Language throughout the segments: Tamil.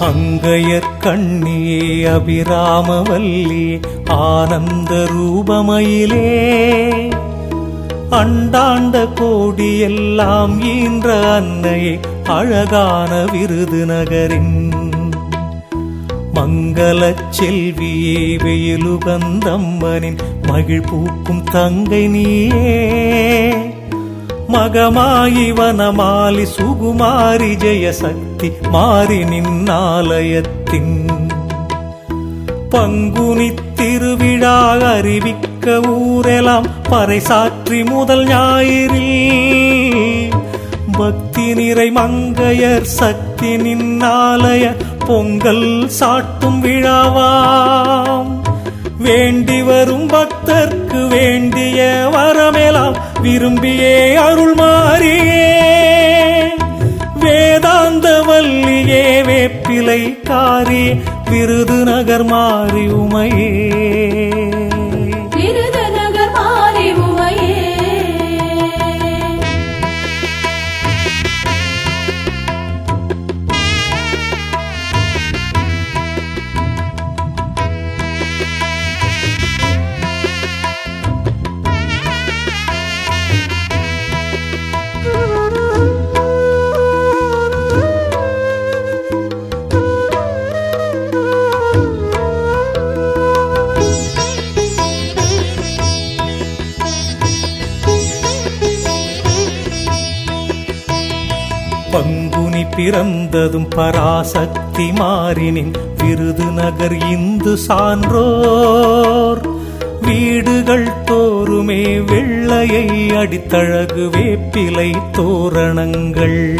அங்கையர் கண்ணியே அபிராமவல்லி ஆனந்த ரூபமயிலே. அண்டாண்ட கோடி எல்லாம் ஈன்ற அன்னையே அழகான விருது நகரின் மங்கள செல்வியே வெயிலுகந்தம்மனின் மகிழ் பூக்கும் தங்கை நீயே. மகமாயி வனமாலி சுகுமாரி ஜெயசக்தி மாறி நின்னாலயத்தின் பங்குனி திருவிழா அறிவிக்க ஊரெலாம் பறைசாற்றி முதல் ஞாயிறில் பக்தி நிறை மங்கையர் சக்தி நின்னாலய பொங்கல் சாட்டும் விழாவாம். வேண்டி வரும் பக்தர்க்கு வேண்டிய வரமெல்லாம் விரும்பியே அருள் வேப்பிலை காரி விருதுநகர் மாறி உமையே. பங்குனி பிறந்ததும் பராசக்தி மாறினின் விருதுநகர் இந்து சான்றோர். வீடுகள் தோறுமே வெள்ளையை அடித்தழகு வேப்பிலை தோரணங்கள்.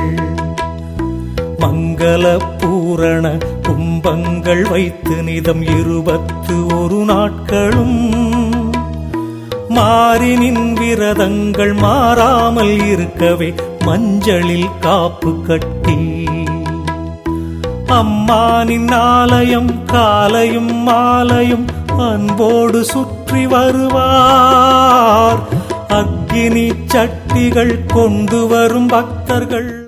மங்கள பூரண கும்பங்கள் வைத்து நிதம் இருபத்து ஒரு நாட்களும். மாறினின் விரதங்கள் மாறாமல் இருக்கவே மஞ்சளில் காப்பு கட்டி. அம்மானின் ஆலயம் காலையும் மாலையும் அன்போடு சுற்றி வருவார். அக்கினி சட்டிகள் கொண்டு வரும் பக்தர்கள்.